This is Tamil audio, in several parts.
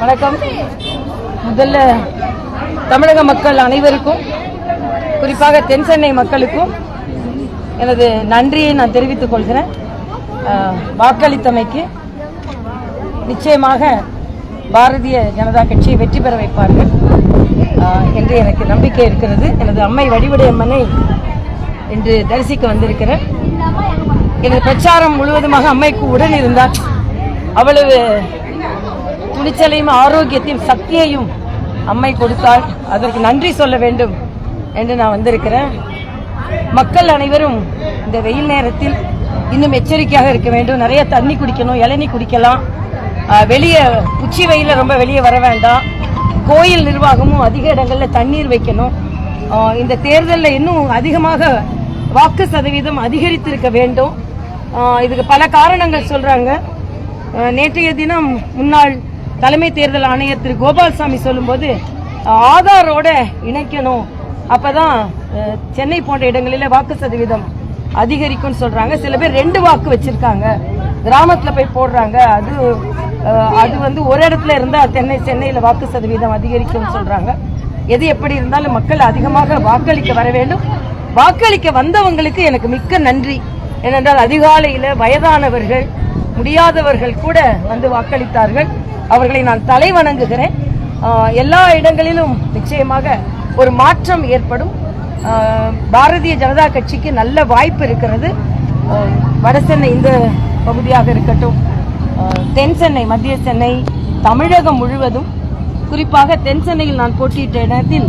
வணக்கம். முதல்ல தமிழக மக்கள் அனைவருக்கும் குறிப்பாக தென் சென்னை மக்களுக்கும் எனது நன்றியை நான் தெரிவித்துக் கொள்கிறேன். வாக்களித்தமைக்கு நிச்சயமாக பாரதிய ஜனதா கட்சியை வெற்றி பெற வைப்பார்கள். என்று எனக்கு நம்பிக்கை இருக்கிறது. எனது அம்மை வடிவுடையம்மனை இன்று தரிசிக்க வந்திருக்கிறேன். எனது பிரச்சாரம் முழுவதுமாக அம்மைக்கு உடன் இருந்தார் அவ்வளவு துணிச்சலையும் ஆரோக்கியத்தையும் சக்தியையும் அம்மை கொடுத்தால் அதற்கு நன்றி சொல்ல வேண்டும் என்று நான் வந்திருக்கிறேன். மக்கள் அனைவரும் இந்த வெயில் நேரத்தில் இன்னும் எச்சரிக்கையாக இருக்க வேண்டும். நிறைய தண்ணி குடிக்கணும் இளநி குடிக்கலாம். வெளியே உச்சி வெயில ரொம்ப வெளியே வர வேண்டாம். கோயில் நிர்வாகமும் அதிக இடங்களில் தண்ணீர் வைக்கணும். இந்த தேர்தலில் இன்னும் அதிகமாக வாக்கு சதவீதம் அதிகரித்திருக்க வேண்டும். இதுக்கு பல காரணங்கள் சொல்றாங்க. நேற்றைய தினம் முன்னாள் தலைமை தேர்தல் ஆணையர் திரு கோபால்சாமி சொல்லும்போது ஆதாரோட இணைக்கணும். அப்பதான் சென்னை போன்ற இடங்களில் வாக்கு சதவீதம் அதிகரிக்கும்னு சொல்றாங்க. சில பேர் ரெண்டு வாக்கு வச்சிருக்காங்க. கிராமத்துல போய் போடுறாங்க. அது அது வந்து ஒரு இடத்துல இருந்தா சென்னை சென்னையில வாக்கு சதவீதம் அதிகரிக்கும்னு சொல்றாங்க. எது எப்படி இருந்தாலும் மக்கள் அதிகமாக வாக்களிக்க வர வேண்டும். வாக்களிக்க வந்தவங்களுக்கு எனக்கு மிக்க நன்றி. ஏனென்றால் அதிகாலையில் வயதானவர்கள் முடியாதவர்கள் கூட வந்து வாக்களித்தார்கள். அவர்களை நான் தலை வணங்குகிறேன். எல்லா இடங்களிலும் நிச்சயமாக ஒரு மாற்றம் ஏற்படும். பாரதிய ஜனதா கட்சிக்கு நல்ல வாய்ப்பு இருக்கிறது. வடசென்னை இந்த பகுதியாக இருக்கட்டும். தென் சென்னை மத்திய சென்னை தமிழகம் முழுவதும். குறிப்பாக தென் சென்னையில் நான் போட்டியிட்ட இடத்தில்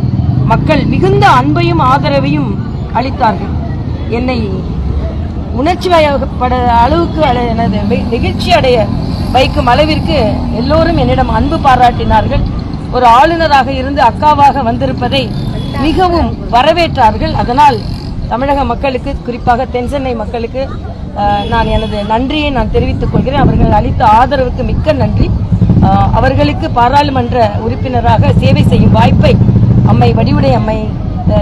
மக்கள் மிகுந்த அன்பையும் ஆதரவையும் அளித்தார்கள். என்னை உணர்ச்சி வயப்பட அளவுக்கு எனது வெ- நெகிழ்ச்சி அடைய வைக்கும் அளவிற்கு எல்லோரும் என்னிடம் அன்பு பாராட்டினார்கள். ஒரு ஆளுநராக இருந்து அக்காவாக வந்திருப்பதை மிகவும் வரவேற்றார்கள். அதனால் தமிழக மக்களுக்கு குறிப்பாக தென்சென்னை மக்களுக்கு நான் எனது நன்றியை நான் தெரிவித்துக் கொள்கிறேன். அவர்கள் அளித்த ஆதரவுக்கு மிக்க நன்றி. அவர்களுக்கு பாராளுமன்ற உறுப்பினராக சேவை செய்யும் வாய்ப்பை அம்மை வடிவுடை அம்மை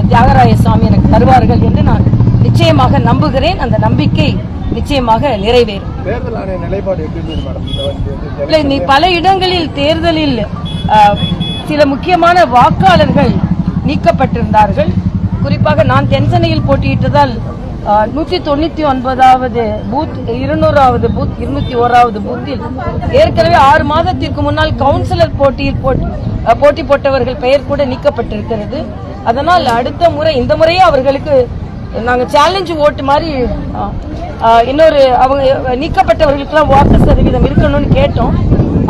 தியாகராய சுவாமி எனக்கு தருவார்கள் என்று நான் நிச்சயமாக நம்புகிறேன். அந்த நம்பிக்கை நிச்சயமாக நிறைவேறும். நீ பல இடங்களில் தேர்தலில் சில முக்கியமான வாக்காளர்கள் நீக்கப்பட்டிருந்தார்கள். குறிப்பாக நான் தென்சென்னையில் போட்டியிட்டதால் நூற்றி தொண்ணூத்தி ஒன்பதாவது பூத் இருநூறாவது பூத் இருநூத்தி ஓராவது பூத்தில் ஏற்கனவே ஆறு மாதத்திற்கு முன்னால் கவுன்சிலர் போட்டியில் போட்டி போட்டவர்கள் பெயர் கூட நீக்கப்பட்டிருக்கிறது. அதனால் அடுத்த முறை இந்த முறையே அவர்களுக்கு நாங்கள் சேலஞ்சு ஓட்டு மாதிரி இன்னொரு அவங்க நீக்கப்பட்டவர்களுக்கெல்லாம் வாக்கு சதவீதம் இருக்கணும்னு கேட்டோம்.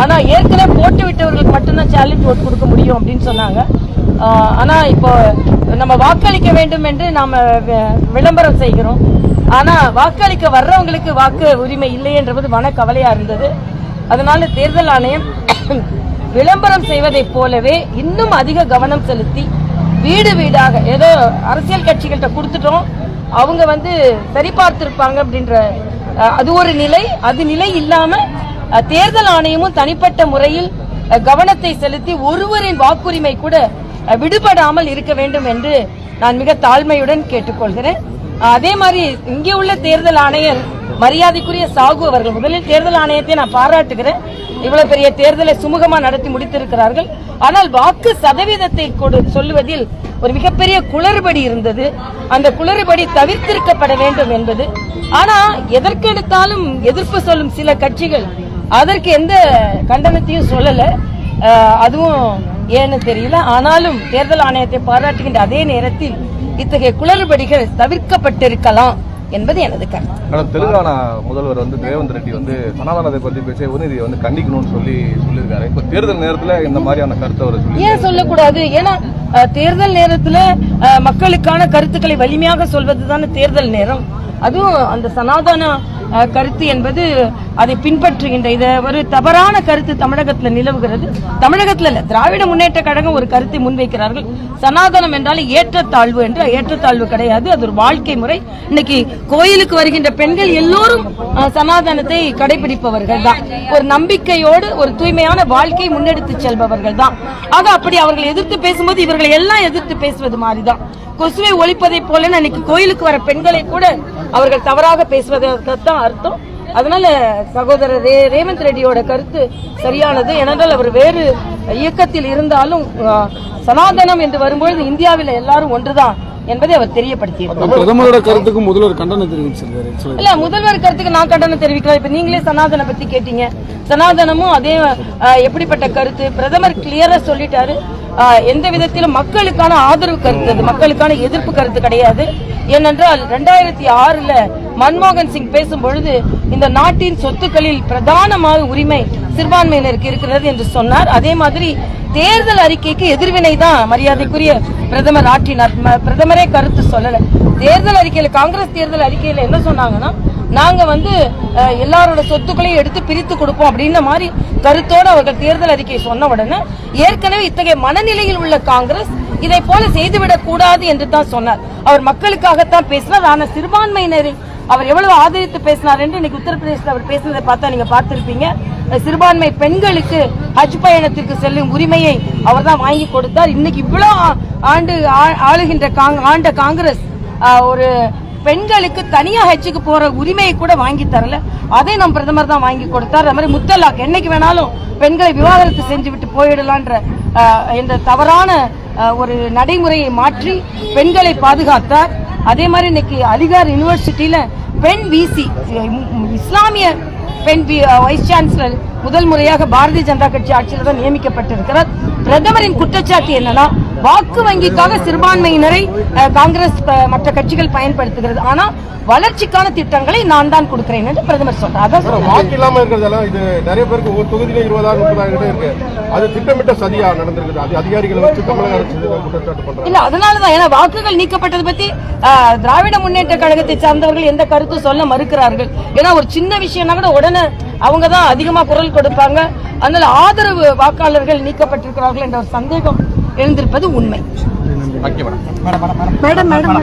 ஆனால் ஏற்கனவே போட்டு விட்டவர்களுக்கு மட்டும்தான் சேலஞ்ச் ஓட்டு கொடுக்க முடியும் அப்படின்னு சொன்னாங்க. ஆனால் இப்போ நம்ம வாக்களிக்க வேண்டும் என்று நாம் விளம்பரம் செய்கிறோம். ஆனால் வாக்களிக்க வர்றவங்களுக்கு வாக்கு உரிமை இல்லை என்றது மன கவலையாக இருந்தது. அதனால தேர்தல் ஆணையம் விளம்பரம் செய்வதைப் போலவே இன்னும் அதிக கவனம் செலுத்தி வீடு வீடாக ஏதோ அரசியல் கட்சிகள்கிட்ட கொடுத்துட்டோம். அவங்க வந்து சரி பார்த்திருப்பாங்க அப்படின்ற அது ஒரு நிலை. அது நிலை இல்லாம தேர்தல் ஆணையமும் தனிப்பட்ட முறையில் கவனத்தை செலுத்தி ஒருவரின் வாக்குரிமை கூட விடுபடாமல் இருக்க வேண்டும் என்று நான் மிக தாழ்மையுடன் கேட்டுக்கொள்கிறேன். அதே மாதிரி இங்கே உள்ள தேர்தல் ஆணையர் மரியாதைக்குரிய சாகு அவர்கள் முதலில் தேர்தல் ஆணையத்தை நான் பாராட்டுகிறேன். இவ்வளவு பெரிய தேர்தலை சுமூகமா நடத்தி முடித்திருக்கிறார்கள். ஆனால் வாக்கு சதவீதத்தை கொடு சொல்லுவதில் ஒரு மிகப்பெரிய குளறுபடி இருந்தது. அந்த குளறுபடி தவிர்த்திருக்கப்பட வேண்டும் என்பது. ஆனா எதற்கெடுத்தாலும் எதிர்ப்பு சொல்லும் சில கட்சிகள் அதற்கு எந்த கண்டனத்தையும் சொல்லல. அதுவும் ஏன்னு தெரியல. ஆனாலும் தேர்தல் ஆணையத்தை பாராட்டுகின்ற அதே நேரத்தில் இத்தகைய குளறுபடிகள் தவிர்க்கப்பட்டிருக்கலாம். என்பது எனது கருத்து. தெலுங்கானா முதல்வர் வந்து ரேவந்த் ரெட்டி வந்து சனாதனத்தை பத்தி பேச உதயநிதியை வந்து கண்டிக்கணும்னு சொல்லி சொல்லியிருக்காரு. இப்ப தேர்தல் நேரத்துல இந்த மாதிரியான கருத்தை அவர் ஏன் சொல்லக்கூடாது? ஏன்னா தேர்தல் நேரத்துல மக்களுக்கான கருத்துக்களை வலிமையாக சொல்வதுதானே தேர்தல் நேரம். அதுவும் அந்த சனாதன கருத்து என்பது அதை பின்பற்றுகின்ற இதை ஒரு தவறான கருத்து தமிழகத்துல நிலவுகிறது. தமிழகத்துல இல்ல திராவிட முன்னேற்ற கழகம் ஒரு கருத்தை முன்வைக்கிறார்கள். சனாதனம் என்றால் ஏற்றத்தாழ்வு என்று ஏற்றத்தாழ்வு கிடையாது. அது ஒரு வாழ்க்கை முறை. இன்னைக்கு கோயிலுக்கு வருகின்ற பெண்கள் எல்லோரும் சனாதனத்தை கடைபிடிப்பவர்கள் தான். ஒரு நம்பிக்கையோடு ஒரு தூய்மையான வாழ்க்கை முன்னெடுத்து செல்பவர்கள் தான். ஆக அப்படி அவர்கள் எதிர்த்து பேசும்போது இவர்களை எல்லாம் எதிர்த்து பேசுவது மாதிரிதான். கொசுவை ஒழிப்பதை போல அன்னைக்கு கோயிலுக்கு வர பெண்களை கூட அவர்கள் தவறாக பேசுவதற்குத்தான் அர்த்தம். அதனால சகோதரர் ரேவந்த் ரெட்டியோட கருத்து சரியானது. ஏனென்றால் அவர் வேறு இயக்கத்தில் இருந்தாலும் சனாதனம் என்று வரும்பொழுது இந்தியாவில் எல்லாரும் ஒன்றுதான் என்பதை அவர் பிரதமரோட கருத்துக்கு முதல்வர் கண்டனம் தெரிவிச்சிருக்காரு இல்ல முதல்வர் கருத்துக்கு நான் கண்டனம் தெரிவிக்கிறேன் இப்ப நீங்களே சனாதன பத்தி கேட்டீங்க. சனாதனமும் அதே எப்படிப்பட்ட கருத்து? பிரதமர் கிளியரா சொல்லிட்டாரு. எந்த விதத்திலும் மக்களுக்கான ஆதரவு கருத்து அது. மக்களுக்கான எதிர்ப்பு கருத்து கிடையாது. ஏனென்றால் ரெண்டாயிரத்தி ஆறுல மன்மோகன் சிங் பேசும் பொழுது இந்த நாட்டின் சொத்துக்களில் பிரதானமாக உரிமை சிறுபான்மையினருக்கு இருக்கிறது என்று சொன்னார். அதே மாதிரி தேர்தல் அறிக்கைக்கு எதிர்வினை தான் மரியாதைக்குரிய பிரதமர் ஆற்றினார். ம- பிரதமரே கருத்து சொல்லல. தேர்தல் அறிக்கையில காங்கிரஸ் தேர்தல் அறிக்கையில என்ன சொன்னாங்கன்னா நாங்க வந்து எல்லாரோட சொத்துக்களையும் எடுத்து பிரித்து கொடுப்போம் அப்படின்ன மாதிரி கருத்தோடு அவர்கள் தேர்தல் அறிக்கையை சொன்ன உடனே ஏற்கனவே இத்தகைய மனநிலையில் உள்ள காங்கிரஸ் இதை போல செய்துவிடக் கூடாது என்று தான் சொன்னார். அவர் மக்களுக்காகத்தான் பேசினார். ஆனா சிறுபான்மையினரின் அவர் எவ்வளவு ஆதரித்து பேசினார் என்று இன்னைக்கு உத்தரப்பிரதேசத்தில் அவர் பேசினதை பார்த்தா நீங்க பார்த்திருப்பீங்க. சிறுபான்மை பெண்களுக்கு ஹஜ் பயணத்திற்கு செல்லும் உரிமையை அவர் தான் வாங்கி கொடுத்தார். இன்னைக்கு இவ்வளவு ஆண்டு ஆளுகின்ற காங்- ஆண்ட காங்கிரஸ் ஒரு பெண்களுக்கு தனியா ஹஜ்ஜுக்கு போற உரிமையை கூட வாங்கி தரல. அதை நம் பிரதமர் தான் வாங்கி கொடுத்தார். அது மாதிரி முத்தலாக் என்னைக்கு வேணாலும் பெண்களை விவாகரத்து செஞ்சு விட்டு போயிடலான்ற அஹ், என்ற தவறான ஒரு நடைமுறையை மாற்றி பெண்களை பாதுகாத்தார். அதே மாதிரி இன்னைக்கு அலிகார் யூனிவர்சிட்டியில பெண் விசி இஸ்லாமிய பெண் வி- வைஸ் சான்சலர் முதல் முறையாக பாரதிய ஜனதா கட்சி ஆட்சியில் தான் நியமிக்கப்பட்டிருக்கிறார் பிரதமரின் குற்றச்சாட்டு என்னன்னா வாக்கு வங்கிக்காக சிறுபான்மையினரை காங்கிரஸ் மற்ற கட்சிகள் பயன்படுத்துகிறது. ஆனா வளர்ச்சிக்கான திட்டங்களை நான் தான் கொடுக்கிறேன் என்று பிரதமர் சொல்றார். அதான். வாக்கு இல்லாம இருக்கிறதெல்லாம் இது நிறைய பேருக்கு ஒரு தொகுதியில இருபதாயிரம் முப்பதாயிரம் இருக்கு. அது திட்டமிட்ட சதியா நடந்திருக்குது? அது அதிகாரிகளை வச்சு தமிழக அரசு இல்ல அதனாலதான். ஏன்னா வாக்குகள் நீக்கப்பட்டது பத்தி திராவிட முன்னேற்ற கழகத்தை சார்ந்தவர்கள் எந்த கருத்தும் சொல்ல மறுக்கிறார்கள். ஏன்னா ஒரு சின்ன விஷயம்னா கூட உடனே அவங்க தான் அதிகமா குரல் கொடுப்பாங்க. அதனால ஆதரவு வாக்காளர்கள் நீக்கப்பட்டிருக்கிறார்கள் என்ற ஒரு சந்தேகம் எழுந்திருப்பது உண்மை. மேடம். மேடம்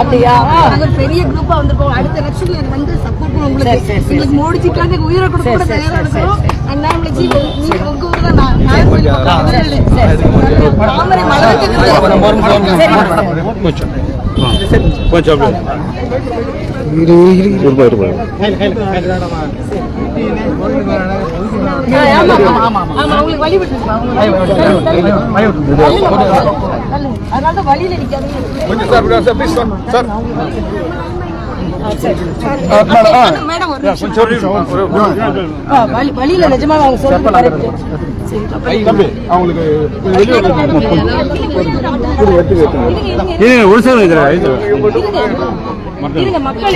அப்படியா? பெரிய குரூப்பா வந்திருக்கோம். அடுத்த எலெக்ஷன்ல வந்து சப்போர்ட் உங்களுக்கு. உங்களுக்கு மோடிச்சிக்காக உயிரை கொடுக்க கூட தயாரா இருக்கிறோம் அண்ணா உங்களுக்கு நீங்க உங்க ஊர்ல நான் நான் தாமரை மலர்ந்து ஆமா, ஆமா, ஆமா. ஆமா, அவங்களுக்கு வழி விட்டுருப்பா. தள்ளுங்க. அதனாலதான் வழியில நிக்காதீங்க. கொஞ்சம் சார் சார் மேடம் ஒரு ஆ, வழி- வழியில நிஜமா அவங்க தம்பி அவங்களுக்கு வெளியே இருங்க, மக்கள்